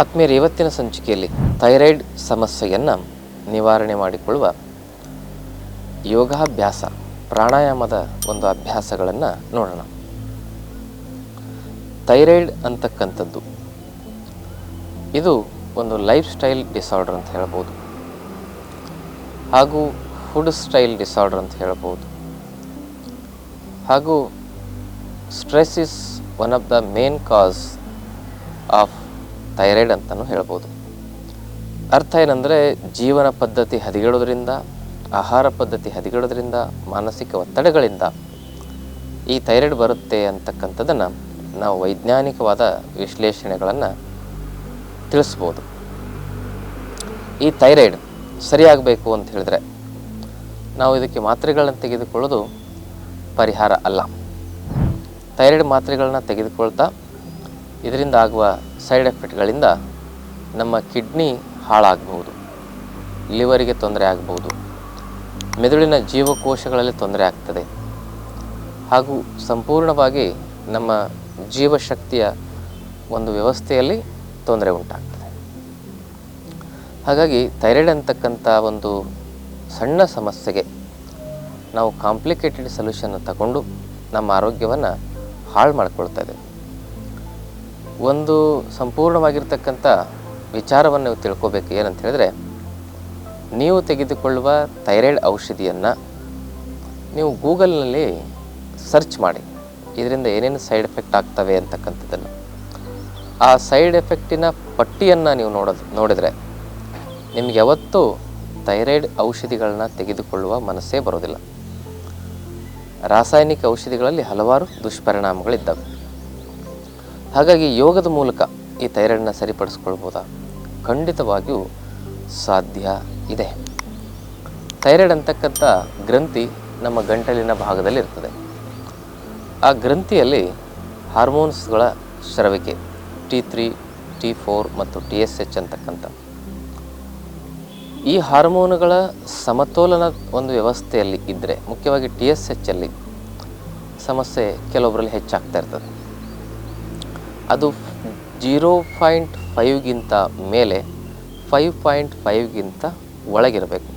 ಆತ್ಮೀಯರ ಇವತ್ತಿನ ಸಂಚಿಕೆಯಲ್ಲಿ ಥೈರಾಯ್ಡ್ ಸಮಸ್ಯೆಯನ್ನು ನಿವಾರಣೆ ಮಾಡಿಕೊಳ್ಳುವ ಯೋಗಾಭ್ಯಾಸ, ಪ್ರಾಣಾಯಾಮದ ಒಂದು ಅಭ್ಯಾಸಗಳನ್ನು ನೋಡೋಣ. ಥೈರಾಯ್ಡ್ ಅಂತಕ್ಕಂಥದ್ದು, ಇದು ಒಂದು ಲೈಫ್ ಸ್ಟೈಲ್ ಡಿಸಾರ್ಡರ್ ಅಂತ ಹೇಳ್ಬೋದು. ಹಾಗೂ ಫುಡ್ ಸ್ಟೈಲ್ ಡಿಸಾರ್ಡರ್ ಅಂತ ಹೇಳ್ಬೋದು. ಹಾಗೂ stress is one of the main cause of thyroid ಅಂತಲೂ ಹೇಳ್ಬೋದು. ಅರ್ಥ ಏನಂದರೆ ಜೀವನ ಪದ್ಧತಿ ಹದಿಗೆಡೋದ್ರಿಂದ ಆಹಾರ ಪದ್ಧತಿ ಹದಿಗೆಡೋದ್ರಿಂದ ಮಾನಸಿಕ ಒತ್ತಡಗಳಿಂದ ಈ ಥೈರಾಯ್ಡ್ ಬರುತ್ತೆ ಅಂತಕ್ಕಂಥದ್ದನ್ನು ನಾವು ವೈಜ್ಞಾನಿಕವಾದ ವಿಶ್ಲೇಷಣೆಗಳನ್ನು ತಿಳಿಸ್ಬೋದು. ಈ ಥೈರಾಯ್ಡ್ ಸರಿಯಾಗಬೇಕು ಅಂತ ಹೇಳಿದ್ರೆ ನಾವು ಇದಕ್ಕೆ ಮಾತ್ರೆಗಳನ್ನು ತೆಗೆದುಕೊಳ್ಳೋದು ಪರಿಹಾರ ಅಲ್ಲ. ಥೈರಾಯ್ಡ್ ಮಾತ್ರೆಗಳನ್ನ ತೆಗೆದುಕೊಳ್ತಾ ಇದರಿಂದ ಆಗುವ ಸೈಡ್ ಎಫೆಕ್ಟ್ಗಳಿಂದ ನಮ್ಮ ಕಿಡ್ನಿ ಹಾಳಾಗಬಹುದು, ಲಿವರಿಗೆ ತೊಂದರೆ ಆಗಬಹುದು, ಮೆದುಳಿನ ಜೀವಕೋಶಗಳಲ್ಲಿ ತೊಂದರೆ ಆಗ್ತದೆ. ಹಾಗೂ ಸಂಪೂರ್ಣವಾಗಿ ನಮ್ಮ ಜೀವಶಕ್ತಿಯ ಒಂದು ವ್ಯವಸ್ಥೆಯಲ್ಲಿ ತೊಂದರೆ ಉಂಟಾಗ್ತದೆ. ಹಾಗಾಗಿ ಥೈರಾಯ್ಡ್ ಅಂತಕ್ಕಂಥ ಒಂದು ಸಣ್ಣ ಸಮಸ್ಯೆಗೆ ನಾವು ಕಾಂಪ್ಲಿಕೇಟೆಡ್ ಸೊಲ್ಯೂಷನ್ ತಗೊಂಡು ನಮ್ಮ ಆರೋಗ್ಯವನ್ನು ಹಾಳು ಮಾಡ್ಕೊಳ್ತಾ ಇದ್ದೇವೆ ಒಂದು ಸಂಪೂರ್ಣವಾಗಿರ್ತಕ್ಕಂಥ ವಿಚಾರವನ್ನು ನೀವು ತಿಳ್ಕೋಬೇಕು. ಏನಂತ ಹೇಳಿದ್ರೆ, ನೀವು ತೆಗೆದುಕೊಳ್ಳುವ ಥೈರಾಯ್ಡ್ ಔಷಧಿಯನ್ನು ನೀವು ಗೂಗಲ್ನಲ್ಲಿ ಸರ್ಚ್ ಮಾಡಿ. ಇದರಿಂದ ಏನೇನು ಸೈಡ್ ಎಫೆಕ್ಟ್ ಆಗ್ತವೆ ಅಂತಕ್ಕಂಥದ್ದನ್ನು. ಆ ಸೈಡ್ ಎಫೆಕ್ಟಿನ ಪಟ್ಟಿಯನ್ನು ನೀವು ನೋಡೋದು, ನೋಡಿದರೆ ನಿಮ್ಗೆ ಯಾವತ್ತೂ ಥೈರಾಯ್ಡ್ ಔಷಧಿಗಳನ್ನ ತೆಗೆದುಕೊಳ್ಳುವ ಮನಸ್ಸೇ ಬರೋದಿಲ್ಲ. ರಾಸಾಯನಿಕ ಔಷಧಿಗಳಲ್ಲಿ ಹಲವಾರು ದುಷ್ಪರಿಣಾಮಗಳಿದ್ದಾವೆ. ಹಾಗಾಗಿ ಯೋಗದ ಮೂಲಕ ಈ ಥೈರಾಯ್ಡನ್ನ ಸರಿಪಡಿಸ್ಕೊಳ್ಬೋದಾ? ಖಂಡಿತವಾಗಿಯೂ ಸಾಧ್ಯ ಇದೆ. ಥೈರಾಯ್ಡ್ ಅಂತಕ್ಕಂಥ ಗ್ರಂಥಿ ನಮ್ಮ ಗಂಟಲಿನ ಭಾಗದಲ್ಲಿ ಇರ್ತದೆ ಆ ಗ್ರಂಥಿಯಲ್ಲಿ ಹಾರ್ಮೋನ್ಸ್ಗಳ ಶ್ರವಿಕೆ, ಟಿ ತ್ರೀ ಟಿ ಫೋರ್ ಮತ್ತು ಟಿ ಎಸ್ ಎಚ್ ಅಂತಕ್ಕಂಥ. ಈ ಹಾರ್ಮೋನುಗಳ ಸಮತೋಲನ ಒಂದು ವ್ಯವಸ್ಥೆಯಲ್ಲಿ ಇದ್ದರೆ ಮುಖ್ಯವಾಗಿ ಟಿ ಎಸ್ ಎಚ್ ಅಲ್ಲಿ ಸಮಸ್ಯೆ ಕೆಲವೊಬ್ಬರಲ್ಲಿ ಹೆಚ್ಚಾಗ್ತಾ ಇರ್ತದೆ. ಅದು ಜೀರೋ ಪಾಯಿಂಟ್ ಫೈವ್ಗಿಂತ ಮೇಲೆ, ಫೈವ್ ಪಾಯಿಂಟ್ ಫೈವ್ಗಿಂತ ಒಳಗಿರಬೇಕು,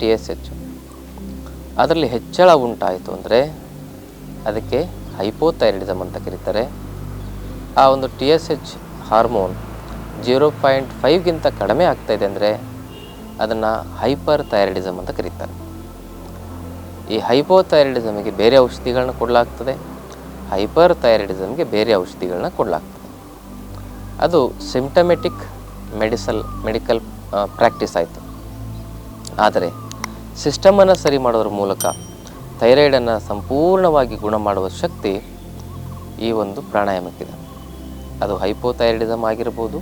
ಟಿ ಎಸ್ ಎಚ್. ಅದರಲ್ಲಿ ಹೆಚ್ಚಳ ಉಂಟಾಯಿತು ಅಂದರೆ ಅದಕ್ಕೆ ಹೈಪೋಥೈರಿಡಿಸಮ್ ಅಂತ ಕರೀತಾರೆ. ಆ ಒಂದು T S H hormone zero point ಫೈವ್ಗಿಂತ ಕಡಿಮೆ ಆಗ್ತಾಯಿದೆ ಅಂದರೆ ಅದನ್ನು ಹೈಪರ್ ಥೈರಾಯ್ಡಿಸಮ್ ಅಂತ ಕರೀತಾರೆ. ಈ ಹೈಪೋಥೈರಾಯ್ಡಿಸಮ್ಗೆ ಬೇರೆ ಔಷಧಿಗಳನ್ನ ಕೊಡಲಾಗ್ತದೆ. ಹೈಪರ್ ಥೈರಾಯ್ಡಿಸಮ್ಗೆ ಬೇರೆ ಔಷಧಿಗಳನ್ನ ಕೊಡಲಾಗ್ತದೆ. ಅದು ಸಿಂಪ್ಟಮೆಟಿಕ್ ಮೆಡಿಸಲ್ ಮೆಡಿಕಲ್ ಪ್ರಾಕ್ಟೀಸ್ ಆಯಿತು. ಆದರೆ ಸಿಸ್ಟಮನ್ನು ಸರಿ ಮಾಡೋದ್ರ ಮೂಲಕ ಥೈರಾಯ್ಡನ್ನು ಸಂಪೂರ್ಣವಾಗಿ ಗುಣ ಮಾಡುವ ಶಕ್ತಿ ಈ ಒಂದು ಪ್ರಾಣಾಯಾಮಕ್ಕಿದೆ. ಅದು ಹೈಪೋಥೈರಾಯ್ಡಿಸಮ್ ಆಗಿರ್ಬೋದು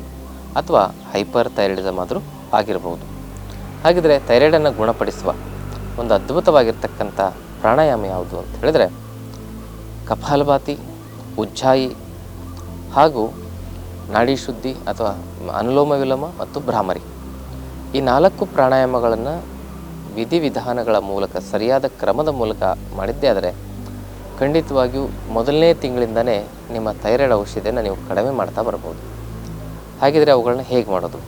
ಅಥವಾ ಹೈಪರ್ ಥೈರಾಯ್ಡಿಸಮ್ ಆದರೂ ಆಗಿರ್ಬೋದು. ಹಾಗಿದ್ರೆ ಥೈರಾಯ್ಡನ್ನು ಗುಣಪಡಿಸುವ ಒಂದು ಅದ್ಭುತವಾಗಿರ್ತಕ್ಕಂಥ ಪ್ರಾಣಾಯಾಮ ಯಾವುದು ಅಂತ ಹೇಳಿದರೆ ಕಪಾಲಭಾತಿ ಉಜ್ಜಾಯಿ ಹಾಗೂ ನಾಡಿ ಶುದ್ಧಿ ಅಥವಾ ಅನುಲೋಮ ವಿಲೋಮ ಮತ್ತು ಭ್ರಾಮರಿ. ಈ ನಾಲ್ಕು ಪ್ರಾಣಾಯಾಮಗಳನ್ನು ವಿಧಿವಿಧಾನಗಳ ಮೂಲಕ, ಸರಿಯಾದ ಕ್ರಮದ ಮೂಲಕ ಮಾಡಿದ್ದೇ ಆದರೆ, ಖಂಡಿತವಾಗಿಯೂ ಮೊದಲನೇ ತಿಂಗಳಿಂದನೇ ನಿಮ್ಮ ಥೈರಾಯ್ಡ್ ಔಷಧಿಯನ್ನು ನೀವು ಕಡಿಮೆ ಮಾಡ್ತಾ ಬರ್ಬೋದು ಹಾಗಿದ್ರೆ ಅವುಗಳನ್ನ ಹೇಗೆ ಮಾಡೋದು?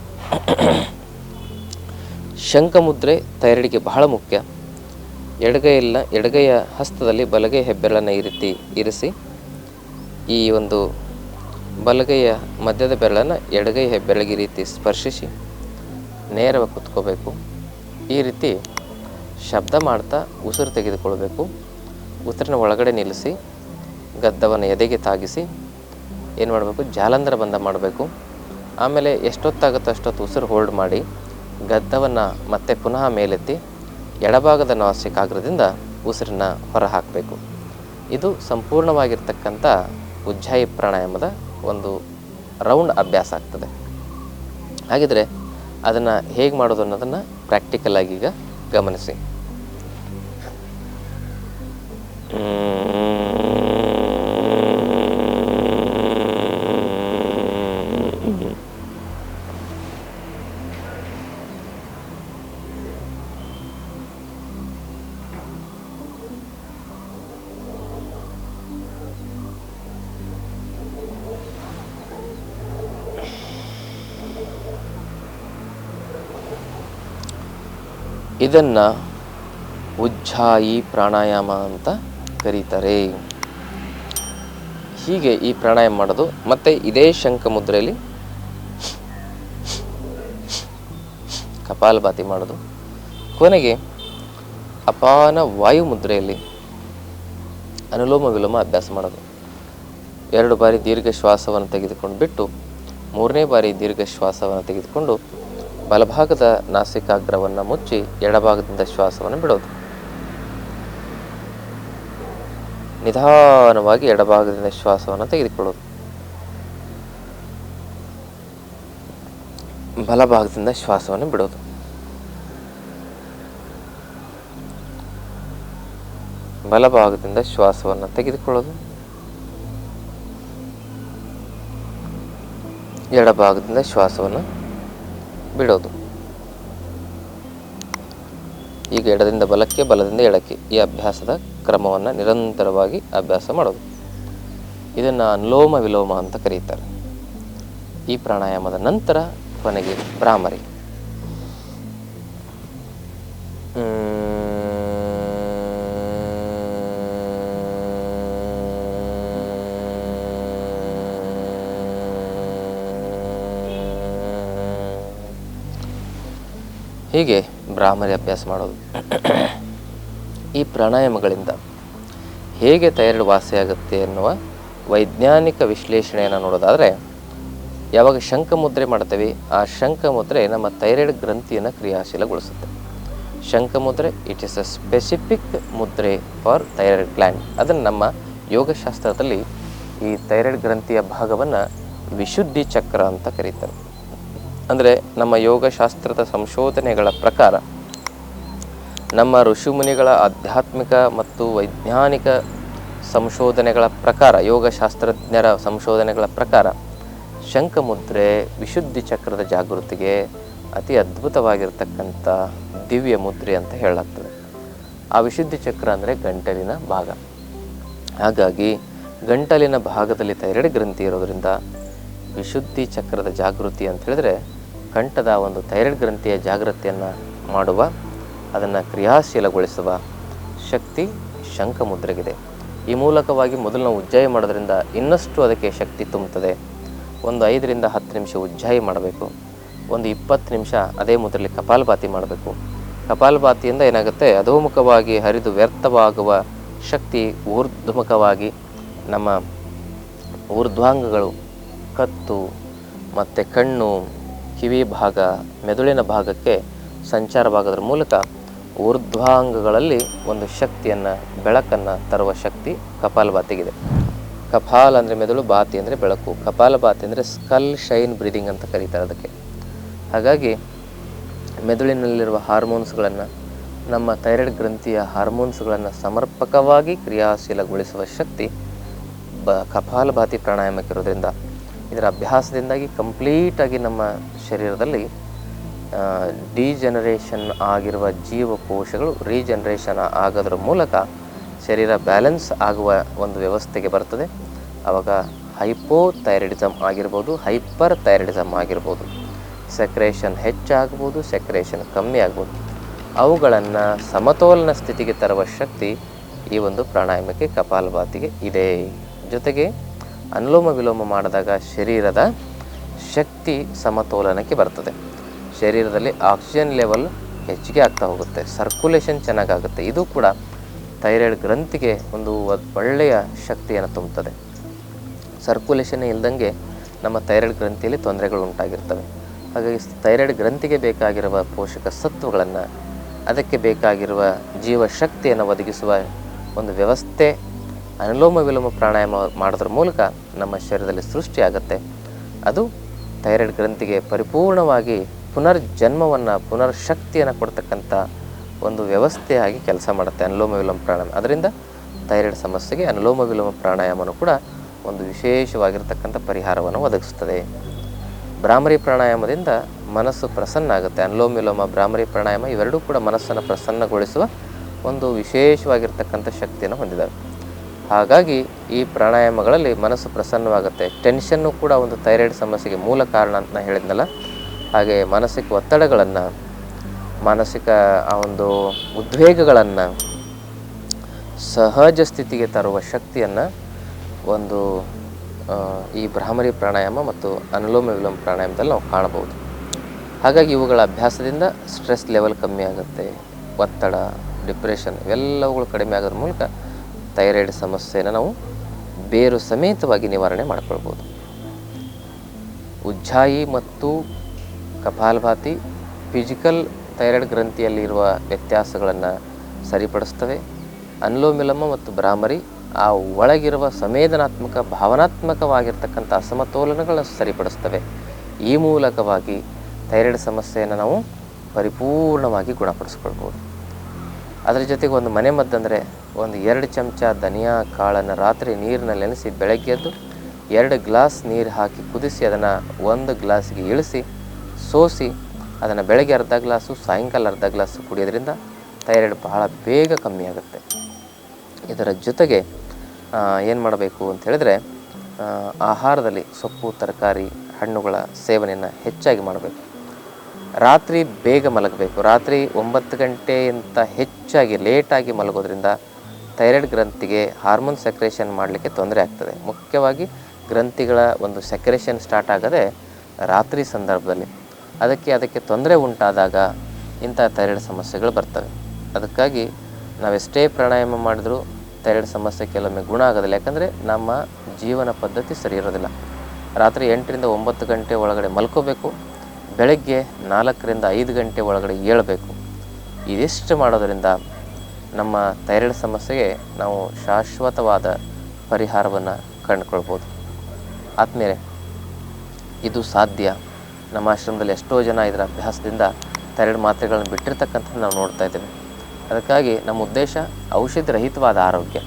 ಶಂಖಮುದ್ರೆ ಥೈರಾಯ್ಡ್ಗೆ ಬಹಳ ಮುಖ್ಯ. ಎಡಗೈಯಲ್ಲ, ಎಡಗೈಯ ಹಸ್ತದಲ್ಲಿ ಬಲಗೈ ಹೆಬ್ಬೆರಳನ್ನು ಈ ರೀತಿ ಇರಿಸಿ, ಈ ಒಂದು ಬಲಗೈಯ ಮಧ್ಯದ ಬೆರಳನ್ನು ಎಡಗೈ ಹೆಬ್ಬೆರಳಿಗೆ ರೀತಿ ಸ್ಪರ್ಶಿಸಿ, ನೇರವಾಗಿ ಕುತ್ಕೋಬೇಕು. ಈ ರೀತಿ ಶಬ್ದ ಮಾಡ್ತಾ ಉಸಿರು ತೆಗೆದುಕೊಳ್ಬೇಕು. ಉಸಿರಿನ ಒಳಗಡೆ ನಿಲ್ಲಿಸಿ ಗದ್ದವನ್ನು ಎದೆಗೆ ತಾಗಿಸಿ, ಏನು ಮಾಡಬೇಕು? ಜಾಲಂಧರ ಬಂಧ ಮಾಡಬೇಕು. ಆಮೇಲೆ ಎಷ್ಟೊತ್ತಾಗುತ್ತೋ ಅಷ್ಟೊತ್ತು ಉಸಿರು ಹೋಲ್ಡ್ ಮಾಡಿ, ಗದ್ದವನ್ನು ಮತ್ತೆ ಪುನಃ ಮೇಲೆತ್ತಿ, ಎಡಭಾಗದ ನಾಸಿಕಾಗ್ರದಿಂದ ಉಸಿರನ್ನ ಹೊರ ಹಾಕಬೇಕು ಇದು ಸಂಪೂರ್ಣವಾಗಿರ್ತಕ್ಕಂಥ ಉಜ್ಜಾಯಿ ಪ್ರಾಣಾಯಾಮದ ಒಂದು ರೌಂಡ್ ಅಭ್ಯಾಸ ಆಗ್ತದೆ. ಹಾಗಿದ್ರೆ ಅದನ್ನು ಹೇಗೆ ಮಾಡೋದು ಅನ್ನೋದನ್ನು ಪ್ರಾಕ್ಟಿಕಲ್ ಆಗಿ ಈಗ ಗಮನಿಸಿ. ಇದನ್ನು ಉಜ್ಜಾಯಿ ಪ್ರಾಣಾಯಾಮ ಅಂತ ಕರೀತಾರೆ. ಹೀಗೆ ಈ ಪ್ರಾಣಾಯಾಮ ಮಾಡೋದು, ಮತ್ತೆ ಇದೇ ಶಂಖ ಮುದ್ರೆಯಲ್ಲಿ ಕಪಾಲಭಾತಿ ಮಾಡೋದು. ಕೊನೆಗೆ ಅಪಾನ ವಾಯು ಮುದ್ರೆಯಲ್ಲಿ ಅನುಲೋಮ ವಿಲೋಮ ಅಭ್ಯಾಸ ಮಾಡೋದು. ಎರಡು ಬಾರಿ ದೀರ್ಘ ಶ್ವಾಸವನ್ನು ತೆಗೆದುಕೊಂಡು ಬಿಟ್ಟು ಮೂರನೇ ಬಾರಿ ದೀರ್ಘ ಶ್ವಾಸವನ್ನು ತೆಗೆದುಕೊಂಡು ಬಲಭಾಗದ ನಾಸಿಕಾಗ್ರವನ್ನು ಮುಚ್ಚಿ ಎಡಭಾಗದಿಂದ ಶ್ವಾಸವನ್ನು ಬಿಡೋದು. ನಿಧಾನವಾಗಿ ಎಡಭಾಗದಿಂದ ಶ್ವಾಸವನ್ನು ತೆಗೆದುಕೊಳ್ಳೋದು. ಬಲಭಾಗದಿಂದ ಶ್ವಾಸವನ್ನು ಬಿಡೋದು. ಬಲಭಾಗದಿಂದ ಶ್ವಾಸವನ್ನು ತೆಗೆದುಕೊಳ್ಳೋದು. ಎಡಭಾಗದಿಂದ ಶ್ವಾಸವನ್ನು ಬಿಡೋದು. ಈಗ ಎಡದಿಂದ ಬಲಕ್ಕೆ, ಬಲದಿಂದ ಎಡಕ್ಕೆ ಈ ಅಭ್ಯಾಸದ ಕ್ರಮವನ್ನು ನಿರಂತರವಾಗಿ ಅಭ್ಯಾಸ ಮಾಡೋದು. ಇದನ್ನು ಅನುಲೋಮ ವಿಲೋಮ ಅಂತ ಕರೀತಾರೆ. ಈ ಪ್ರಾಣಾಯಾಮದ ನಂತರ ಕೊನೆಗೆ ಭ್ರಾಮರಿ. ಹೀಗೆ ಬ್ರಾಹ್ಮರಿ ಅಭ್ಯಾಸ ಮಾಡೋದು. ಈ ಪ್ರಾಣಾಯಾಮಗಳಿಂದ ಹೇಗೆ ಥೈರಾಯ್ಡ್ ವಾಸಿಯಾಗುತ್ತೆ ಎನ್ನುವ ವೈಜ್ಞಾನಿಕ ವಿಶ್ಲೇಷಣೆಯನ್ನು ನೋಡೋದಾದರೆ, ಯಾವಾಗ ಶಂಖ ಮುದ್ರೆ ಮಾಡ್ತೇವೆ, ಆ ಶಂಖ ಮುದ್ರೆ ನಮ್ಮ ಥೈರಾಯ್ಡ್ ಗ್ರಂಥಿಯನ್ನು ಕ್ರಿಯಾಶೀಲಗೊಳಿಸುತ್ತೆ. ಶಂಖ ಮುದ್ರೆ ಇಟ್ ಇಸ್ ಅ ಸ್ಪೆಸಿಫಿಕ್ ಮುದ್ರೆ ಫಾರ್ ಥೈರಾಯ್ಡ್ ಗ್ಲ್ಯಾಂಡ್ ಅದನ್ನು ನಮ್ಮ ಯೋಗಶಾಸ್ತ್ರದಲ್ಲಿ ಈ ಥೈರಾಯ್ಡ್ ಗ್ರಂಥಿಯ ಭಾಗವನ್ನು ವಿಶುದ್ಧಿ ಚಕ್ರ ಅಂತ ಕರೀತಾರೆ. ಅಂದರೆ ನಮ್ಮ ಯೋಗಶಾಸ್ತ್ರದ ಸಂಶೋಧನೆಗಳ ಪ್ರಕಾರ, ನಮ್ಮ ಋಷಿಮುನಿಗಳ ಆಧ್ಯಾತ್ಮಿಕ ಮತ್ತು ವೈಜ್ಞಾನಿಕ ಸಂಶೋಧನೆಗಳ ಪ್ರಕಾರ, ಯೋಗಶಾಸ್ತ್ರಜ್ಞರ ಸಂಶೋಧನೆಗಳ ಪ್ರಕಾರ, ಶಂಖಮುದ್ರೆ ವಿಶುದ್ಧಿ ಚಕ್ರದ ಜಾಗೃತಿಗೆ ಅತಿ ಅದ್ಭುತವಾಗಿರ್ತಕ್ಕಂಥ ದಿವ್ಯ ಮುದ್ರೆ ಅಂತ ಹೇಳಲಾಗ್ತದೆ. ಆ ವಿಶುದ್ಧಿ ಚಕ್ರ ಅಂದರೆ ಗಂಟಲಿನ ಭಾಗ. ಹಾಗಾಗಿ ಗಂಟಲಿನ ಭಾಗದಲ್ಲಿ ಥೈರಾಯ್ಡ್ ಗ್ರಂಥಿ ಇರೋದರಿಂದ ವಿಶುದ್ಧಿ ಚಕ್ರದ ಜಾಗೃತಿ ಅಂತ ಹೇಳಿದ್ರೆ ಕಂಠದ ಒಂದು ಥೈರಾಯ್ಡ್ ಗ್ರಂಥಿಯ ಜಾಗೃತಿಯನ್ನು ಮಾಡುವ, ಅದನ್ನು ಕ್ರಿಯಾಶೀಲಗೊಳಿಸುವ ಶಕ್ತಿ ಶಂಖ ಮುದ್ರೆಗಿದೆ ಈ ಮೂಲಕವಾಗಿ ಮೊದಲು ನಾವು ಉಜ್ಜಾಯಿ ಮಾಡೋದ್ರಿಂದ ಇನ್ನಷ್ಟು ಅದಕ್ಕೆ ಶಕ್ತಿ ತುಂಬುತ್ತದೆ. ಒಂದು ಐದರಿಂದ ಹತ್ತು ನಿಮಿಷ ಉಜ್ಜಾಯಿ ಮಾಡಬೇಕು. ಒಂದು ಇಪ್ಪತ್ತು ನಿಮಿಷ ಅದೇ ಮುದ್ರೆಯಲ್ಲಿ ಕಪಾಲಭಾತಿ ಮಾಡಬೇಕು. ಕಪಾಲಭಾತಿಯಿಂದ ಏನಾಗುತ್ತೆ? ಅಧೋಮುಖವಾಗಿ ಹರಿದು ವ್ಯರ್ಥವಾಗುವ ಶಕ್ತಿ ಊರ್ಧ್ವಮುಖವಾಗಿ ನಮ್ಮ ಊರ್ಧ್ವಾಂಗಗಳು ಕತ್ತು ಮತ್ತು ಕಣ್ಣು ಕಿವಿ ಭಾಗ ಮೆದುಳಿನ ಭಾಗಕ್ಕೆ ಸಂಚಾರವಾಗೋದ್ರ ಮೂಲಕ ಊರ್ಧ್ವಾಂಗಗಳಲ್ಲಿ ಒಂದು ಶಕ್ತಿಯನ್ನು, ಬೆಳಕನ್ನು ತರುವ ಶಕ್ತಿ ಕಪಾಲಭಾತಿಗಿದೆ ಕಪಾಲ ಅಂದರೆ ಮೆದುಳು, ಬಾತಿ ಅಂದರೆ ಬೆಳಕು. ಕಪಾಲಭಾತಿ ಅಂದರೆ ಸ್ಕಲ್ ಶೈನ್ ಬ್ರೀದಿಂಗ್ ಅಂತ ಕರೀತಾರೆ ಅದಕ್ಕೆ. ಹಾಗಾಗಿ ಮೆದುಳಿನಲ್ಲಿರುವ ಹಾರ್ಮೋನ್ಸ್ಗಳನ್ನು ನಮ್ಮ ಥೈರಾಯ್ಡ್ ಗ್ರಂಥಿಯ ಹಾರ್ಮೋನ್ಸ್ಗಳನ್ನು ಸಮರ್ಪಕವಾಗಿ ಕ್ರಿಯಾಶೀಲಗೊಳಿಸುವ ಶಕ್ತಿ ಬ ಕಪಾಲಭಾತಿ ಪ್ರಾಣಾಯಾಮಕ್ಕಿರೋದ್ರಿಂದ ಇದರ ಅಭ್ಯಾಸದಿಂದಾಗಿ ಕಂಪ್ಲೀಟಾಗಿ ನಮ್ಮ ಶರೀರದಲ್ಲಿ ಡಿಜನರೇಷನ್ ಆಗಿರುವ ಜೀವಕೋಶಗಳು ರೀಜನರೇಷನ್ ಆಗೋದ್ರ ಮೂಲಕ ಶರೀರ ಬ್ಯಾಲೆನ್ಸ್ ಆಗುವ ಒಂದು ವ್ಯವಸ್ಥೆಗೆ ಬರ್ತದೆ. ಆವಾಗ ಹೈಪೋಥೈರಡಿಸಮ್ ಆಗಿರ್ಬೋದು ಹೈಪರ್ ಥೈರಡಿಸಮ್ ಆಗಿರ್ಬೋದು, ಸೆಕ್ರೇಷನ್ ಹೆಚ್ಚಾಗ್ಬೋದು, ಸೆಕ್ರೇಷನ್ ಕಮ್ಮಿ ಆಗ್ಬೋದು. ಅವುಗಳನ್ನು ಸಮತೋಲನ ಸ್ಥಿತಿಗೆ ತರುವ ಶಕ್ತಿ ಈ ಒಂದು ಪ್ರಾಣಾಯಾಮಕ್ಕೆ ಕಪಾಲಭಾತಿಗೆ ಇದೆ. ಜೊತೆಗೆ ಅನುಲೋಮ ವಿಲೋಮ ಮಾಡಿದಾಗ ಶರೀರದ ಶಕ್ತಿ ಸಮತೋಲನಕ್ಕೆ ಬರ್ತದೆ. ಶರೀರದಲ್ಲಿ ಆಕ್ಸಿಜನ್ ಲೆವೆಲ್ ಹೆಚ್ಚಿಗೆ ಆಗ್ತಾ ಹೋಗುತ್ತೆ. ಸರ್ಕ್ಯುಲೇಷನ್ ಚೆನ್ನಾಗಾಗುತ್ತೆ. ಇದು ಕೂಡ ಥೈರಾಯ್ಡ್ ಗ್ರಂಥಿಗೆ ಒಂದು ಒಳ್ಳೆಯ ಶಕ್ತಿಯನ್ನು ತುಂಬುತ್ತದೆ. ಸರ್ಕ್ಯುಲೇಷನ್ ಇಲ್ದಂಗೆ ನಮ್ಮ ಥೈರಾಯ್ಡ್ ಗ್ರಂಥಿಯಲ್ಲಿ ತೊಂದರೆಗಳು ಉಂಟಾಗಿರ್ತವೆ. ಹಾಗಾಗಿ ಥೈರಾಯ್ಡ್ ಗ್ರಂಥಿಗೆ ಬೇಕಾಗಿರುವ ಪೋಷಕ ಸತ್ವಗಳನ್ನು ಅದಕ್ಕೆ ಬೇಕಾಗಿರುವ ಜೀವಶಕ್ತಿಯನ್ನು ಒದಗಿಸುವ ಒಂದು ವ್ಯವಸ್ಥೆ ಅನುಲೋಮ ವಿಲೋಮ ಪ್ರಾಣಾಯಾಮ ಮಾಡೋದ್ರ ಮೂಲಕ ನಮ್ಮ ಶರೀರದಲ್ಲಿ ಸೃಷ್ಟಿಯಾಗುತ್ತೆ ಅದು ಥೈರಾಯ್ಡ್ ಗ್ರಂಥಿಗೆ ಪರಿಪೂರ್ಣವಾಗಿ ಪುನರ್ಜನ್ಮವನ್ನು, ಪುನರ್ಶಕ್ತಿಯನ್ನು ಕೊಡ್ತಕ್ಕಂಥ ಒಂದು ವ್ಯವಸ್ಥೆಯಾಗಿ ಕೆಲಸ ಮಾಡುತ್ತೆ ಅನುಲೋಮ ವಿಲೋಮ ಪ್ರಾಣಾಯಾಮ. ಅದರಿಂದ ಥೈರಾಯ್ಡ್ ಸಮಸ್ಯೆಗೆ ಅನುಲೋಮ ವಿಲೋಮ ಪ್ರಾಣಾಯಾಮನೂ ಕೂಡ ಒಂದು ವಿಶೇಷವಾಗಿರ್ತಕ್ಕಂಥ ಪರಿಹಾರವನ್ನು ಒದಗಿಸ್ತದೆ. ಭ್ರಾಮರಿ ಪ್ರಾಣಾಯಾಮದಿಂದ ಮನಸ್ಸು ಪ್ರಸನ್ನ ಆಗುತ್ತೆ. ಅನುಲೋಮ ವಿಲೋಮ, ಭ್ರಾಮರಿ ಪ್ರಾಣಾಯಾಮ ಇವೆರಡೂ ಕೂಡ ಮನಸ್ಸನ್ನು ಪ್ರಸನ್ನಗೊಳಿಸುವ ಒಂದು ವಿಶೇಷವಾಗಿರ್ತಕ್ಕಂಥ ಶಕ್ತಿಯನ್ನು ಹೊಂದಿದ್ದಾವೆ ಹಾಗಾಗಿ ಈ ಪ್ರಾಣಾಯಾಮಗಳಲ್ಲಿ ಮನಸ್ಸು ಪ್ರಸನ್ನವಾಗುತ್ತೆ. ಟೆನ್ಷನ್ನು ಕೂಡ ಒಂದು ಥೈರಾಯ್ಡ್ ಸಮಸ್ಯೆಗೆ ಮೂಲ ಕಾರಣ ಅಂತ ನಾನು ಹೇಳಿದ್ನಲ್ಲ. ಹಾಗೆ ಮಾನಸಿಕ ಒತ್ತಡಗಳನ್ನು, ಮಾನಸಿಕ ಆ ಒಂದು ಉದ್ವೇಗಗಳನ್ನು, ಸಹಜ ಸ್ಥಿತಿಗೆ ತರುವ ಶಕ್ತಿಯನ್ನು ಒಂದು ಈ ಭ್ರಾಮರಿ ಪ್ರಾಣಾಯಾಮ ಮತ್ತು ಅನುಲೋಮ ವಿಲೋಮ ಪ್ರಾಣಾಯಾಮದಲ್ಲಿ ನಾವು ಕಾಣಬಹುದು. ಹಾಗಾಗಿ ಇವುಗಳ ಅಭ್ಯಾಸದಿಂದ ಸ್ಟ್ರೆಸ್ ಲೆವೆಲ್ ಕಮ್ಮಿ ಆಗುತ್ತೆ, ಒತ್ತಡ ಡಿಪ್ರೆಷನ್ ಇವೆಲ್ಲವುಗಳು ಕಡಿಮೆ ಆಗೋದ್ರ ಮೂಲಕ ಥೈರಾಯ್ಡ್ ಸಮಸ್ಯೆನ ನಾವು ಬೇರು ಸಮೇತವಾಗಿ ನಿವಾರಣೆ ಮಾಡ್ಕೊಳ್ಬೋದು. ಉಜ್ಜಾಯಿ ಮತ್ತು ಕಪಾಲಭಾತಿ ಫಿಸಿಕಲ್ ಥೈರಾಯ್ಡ್ ಗ್ರಂಥಿಯಲ್ಲಿರುವ ವ್ಯತ್ಯಾಸಗಳನ್ನು ಸರಿಪಡಿಸ್ತವೆ. ಅನ್ಲೋಮಿಲಮ ಮತ್ತು ಭ್ರಾಮರಿ ಆ ಒಳಗಿರುವ ಸಂವೇದನಾತ್ಮಕ, ಭಾವನಾತ್ಮಕವಾಗಿರ್ತಕ್ಕಂಥ ಅಸಮತೋಲನಗಳನ್ನು ಸರಿಪಡಿಸ್ತವೆ. ಈ ಮೂಲಕವಾಗಿ ಥೈರಾಯ್ಡ್ ಸಮಸ್ಯೆಯನ್ನು ನಾವು ಪರಿಪೂರ್ಣವಾಗಿ ಗುಣಪಡಿಸ್ಕೊಳ್ಬೋದು. ಅದರ ಜೊತೆಗೆ ಒಂದು ಮನೆ ಮದ್ದಂದರೆ ಒಂದು ಎರಡು ಚಮಚ ಧನಿಯಾ ಕಾಳನ್ನು ರಾತ್ರಿ ನೀರಿನಲ್ಲಿ ನೆನೆಸಿ ಬೆಳಗ್ಗೆ ಎದ್ದು ಎರಡು ಗ್ಲಾಸ್ ನೀರು ಹಾಕಿ ಕುದಿಸಿ ಅದನ್ನು ಒಂದು ಗ್ಲಾಸ್ಗೆ ಇಳಿಸಿ, ಸೋಸಿ, ಅದನ್ನು ಬೆಳಗ್ಗೆ ಅರ್ಧ ಗ್ಲಾಸು, ಸಾಯಂಕಾಲ ಅರ್ಧ ಗ್ಲಾಸು ಕುಡಿಯೋದ್ರಿಂದ ಥೈರಾಯ್ಡ್ ಬಹಳ ಬೇಗ ಕಮ್ಮಿ ಆಗುತ್ತೆ. ಇದರ ಜೊತೆಗೆ ಏನು ಮಾಡಬೇಕು ಅಂತ ಹೇಳಿದ್ರೆ ಆಹಾರದಲ್ಲಿ ಸೊಪ್ಪು, ತರಕಾರಿ, ಹಣ್ಣುಗಳ ಸೇವನೆಯನ್ನು ಹೆಚ್ಚಾಗಿ ಮಾಡಬೇಕು. ರಾತ್ರಿ ಬೇಗ ಮಲಗಬೇಕು. ರಾತ್ರಿ ಒಂಬತ್ತು ಗಂಟೆಗಿಂತ ಹೆಚ್ಚಾಗಿ ಲೇಟಾಗಿ ಮಲಗೋದ್ರಿಂದ ಥೈರಾಯ್ಡ್ ಗ್ರಂಥಿಗೆ ಹಾರ್ಮೋನ್ ಸೆಕ್ರೇಷನ್ ಮಾಡಲಿಕ್ಕೆ ತೊಂದರೆ ಆಗ್ತದೆ. ಮುಖ್ಯವಾಗಿ ಗ್ರಂಥಿಗಳ ಒಂದು ಸೆಕ್ರೇಷನ್ ಸ್ಟಾರ್ಟ್ ಆಗದೆ ರಾತ್ರಿ ಸಂದರ್ಭದಲ್ಲಿ. ಅದಕ್ಕೆ ಅದಕ್ಕೆ ತೊಂದರೆ ಉಂಟಾದಾಗ ಇಂಥ ಥೈರಾಯ್ಡ್ ಸಮಸ್ಯೆಗಳು ಬರ್ತವೆ. ಅದಕ್ಕಾಗಿ ನಾವೆಷ್ಟೇ ಪ್ರಾಣಾಯಾಮ ಮಾಡಿದರೂ ಥೈರಾಯ್ಡ್ ಸಮಸ್ಯೆ ಕೆಲವೊಮ್ಮೆ ಗುಣ ಆಗೋದಿಲ್ಲ. ಯಾಕಂದರೆ ನಮ್ಮ ಜೀವನ ಪದ್ಧತಿ ಸರಿ ಇರೋದಿಲ್ಲ. ರಾತ್ರಿ ಎಂಟರಿಂದ ಒಂಬತ್ತು ಗಂಟೆ ಒಳಗಡೆ ಮಲ್ಕೋಬೇಕು. ಬೆಳಗ್ಗೆ ನಾಲ್ಕರಿಂದ ಐದು ಗಂಟೆ ಒಳಗಡೆ ಏಳಬೇಕು. ಇದಿಷ್ಟು ಮಾಡೋದರಿಂದ ನಮ್ಮ ಥೈರಾಯ್ಡ್ ಸಮಸ್ಯೆಗೆ ನಾವು ಶಾಶ್ವತವಾದ ಪರಿಹಾರವನ್ನು ಕಂಡುಕೊಳ್ಬೋದು. ಆದಮೇಲೆ ಇದು ಸಾಧ್ಯ. ನಮ್ಮ ಆಶ್ರಮದಲ್ಲಿ ಎಷ್ಟೋ ಜನ ಇದರ ಅಭ್ಯಾಸದಿಂದ ಥೈರಾಯ್ಡ್ ಮಾತ್ರೆಗಳನ್ನು ಬಿಟ್ಟಿರ್ತಕ್ಕಂಥ ನಾವು ನೋಡ್ತಾ ಇದ್ದೇವೆ. ಅದಕ್ಕಾಗಿ ನಮ್ಮ ಉದ್ದೇಶ ಔಷಧಿ ರಹಿತವಾದ ಆರೋಗ್ಯ.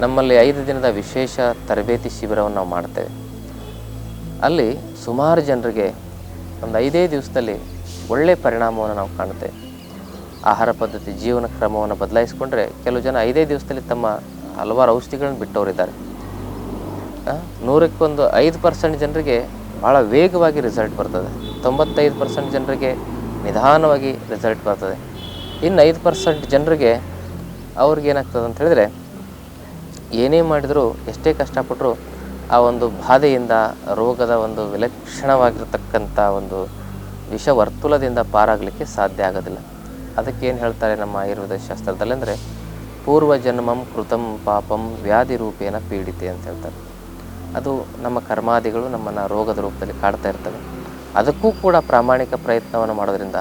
ನಮ್ಮಲ್ಲಿ ಐದು ದಿನದ ವಿಶೇಷ ತರಬೇತಿ ಶಿಬಿರವನ್ನು ನಾವು ಮಾಡ್ತೇವೆ. ಅಲ್ಲಿ ಸುಮಾರು ಜನರಿಗೆ ಒಂದು ಐದೇ ದಿವಸದಲ್ಲಿ ಒಳ್ಳೆಯ ಪರಿಣಾಮವನ್ನು ನಾವು ಕಾಣುತ್ತೆ ಆಹಾರ ಪದ್ಧತಿ, ಜೀವನ ಕ್ರಮವನ್ನು ಬದಲಾಯಿಸಿಕೊಂಡ್ರೆ ಕೆಲವು ಜನ ಐದೇ ದಿವಸದಲ್ಲಿ ತಮ್ಮ ಹಲವಾರು ಔಷಧಿಗಳನ್ನು ಬಿಟ್ಟವರಿದ್ದಾರೆ. ನೂರಕ್ಕೊಂದು ಐದು ಪರ್ಸೆಂಟ್ ಜನರಿಗೆ ಭಾಳ ವೇಗವಾಗಿ ರಿಸಲ್ಟ್ ಬರ್ತದೆ. ತೊಂಬತ್ತೈದು ಪರ್ಸೆಂಟ್ ಜನರಿಗೆ ನಿಧಾನವಾಗಿ ರಿಸಲ್ಟ್ ಬರ್ತದೆ. ಇನ್ನು ಐದು ಪರ್ಸೆಂಟ್ ಜನರಿಗೆ ಅವ್ರಿಗೇನಾಗ್ತದೆ ಅಂತ ಹೇಳಿದ್ರೆ ಏನೇ ಮಾಡಿದರೂ ಎಷ್ಟೇ ಕಷ್ಟಪಟ್ಟರೂ ಆ ಒಂದು ಬಾಧೆಯಿಂದ, ರೋಗದ ಒಂದು ವಿಲಕ್ಷಣವಾಗಿರ್ತಕ್ಕಂಥ ಒಂದು ವಿಷವರ್ತುಲದಿಂದ ಪಾರಾಗಲಿಕ್ಕೆ ಸಾಧ್ಯ ಆಗೋದಿಲ್ಲ. ಅದಕ್ಕೆ ಏನು ಹೇಳ್ತಾರೆ ನಮ್ಮ ಆಯುರ್ವೇದ ಶಾಸ್ತ್ರದಲ್ಲಿ ಅಂದರೆ, ಪೂರ್ವ ಜನ್ಮಂ ಕೃತಂ ಪಾಪಂ ವ್ಯಾಧಿ ರೂಪೇನ ಪೀಡಿತೆ ಅಂತ ಹೇಳ್ತಾರೆ. ಅದು ನಮ್ಮ ಕರ್ಮಾದಿಗಳು ನಮ್ಮನ್ನು ರೋಗದ ರೂಪದಲ್ಲಿ ಕಾಡ್ತಾ ಇರ್ತವೆ. ಅದಕ್ಕೂ ಕೂಡ ಪ್ರಾಮಾಣಿಕ ಪ್ರಯತ್ನವನ್ನು ಮಾಡೋದ್ರಿಂದ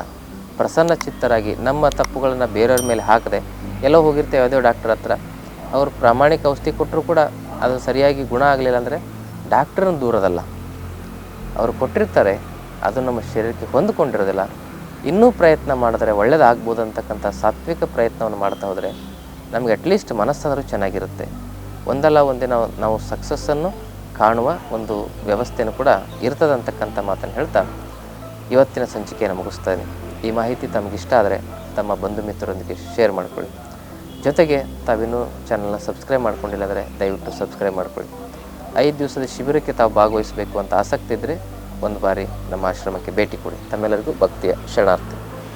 ಪ್ರಸನ್ನ ಚಿತ್ತರಾಗಿ ನಮ್ಮ ತಪ್ಪುಗಳನ್ನು ಬೇರೆಯವ್ರ ಮೇಲೆ ಹಾಕದೆ ಎಲ್ಲೋ ಹೋಗಿರ್ತೇವೆ ಯಾವುದೇ ಡಾಕ್ಟರ್ ಹತ್ರ, ಅವರು ಪ್ರಾಮಾಣಿಕ ಔಷಧಿ ಕೊಟ್ಟರು ಕೂಡ ಅದು ಸರಿಯಾಗಿ ಗುಣ ಆಗಲಿಲ್ಲ ಅಂದರೆ ಡಾಕ್ಟ್ರನ್ನ ದೂರದಲ್ಲ. ಅವರು ಕೊಟ್ಟಿರ್ತಾರೆ, ಅದು ನಮ್ಮ ಶರೀರಕ್ಕೆ ಹೊಂದಿಕೊಂಡಿರೋದಿಲ್ಲ. ಇನ್ನೂ ಪ್ರಯತ್ನ ಮಾಡಿದ್ರೆ ಒಳ್ಳೇದಾಗ್ಬೋದು ಅಂತಕ್ಕಂಥ ಸಾತ್ವಿಕ ಪ್ರಯತ್ನವನ್ನು ಮಾಡ್ತಾ ಹೋದರೆ ನಮಗೆ ಅಟ್ಲೀಸ್ಟ್ ಮನಸ್ಸಾದರೂ ಚೆನ್ನಾಗಿರುತ್ತೆ. ಒಂದಲ್ಲ ಒಂದಿನ ನಾವು ಸಕ್ಸಸ್ಸನ್ನು ಕಾಣುವ ಒಂದು ವ್ಯವಸ್ಥೆನೂ ಕೂಡ ಇರ್ತದೆ ಅಂತಕ್ಕಂಥ ಮಾತನ್ನು ಹೇಳ್ತಾ ಇವತ್ತಿನ ಸಂಚಿಕೆಯನ್ನು ಮುಗಿಸ್ತಾ ಇದ್ದೀನಿ. ಈ ಮಾಹಿತಿ ತಮಗಿಷ್ಟ ಆದರೆ ತಮ್ಮ ಬಂಧು ಮಿತ್ರರೊಂದಿಗೆ ಶೇರ್ ಮಾಡಿಕೊಳ್ಳಿ. ಜೊತೆಗೆ ತಾವಿನ್ನೂ ಚಾನಲ್ನ ಸಬ್ಸ್ಕ್ರೈಬ್ ಮಾಡ್ಕೊಂಡಿಲ್ಲ ಅಂದರೆ ದಯವಿಟ್ಟು ಸಬ್ಸ್ಕ್ರೈಬ್ ಮಾಡ್ಕೊಳ್ಳಿ. ಐದು ದಿವಸದ ಶಿಬಿರಕ್ಕೆ ತಾವು ಭಾಗವಹಿಸಬೇಕು ಅಂತ ಆಸಕ್ತಿ ಇದ್ದರೆ ಒಂದು ಬಾರಿ ನಮ್ಮ ಆಶ್ರಮಕ್ಕೆ ಭೇಟಿ ಕೊಡಿ. ತಮ್ಮೆಲ್ಲರಿಗೂ ಭಕ್ತಿಯ ಶರಣಾರ್ಥಿ.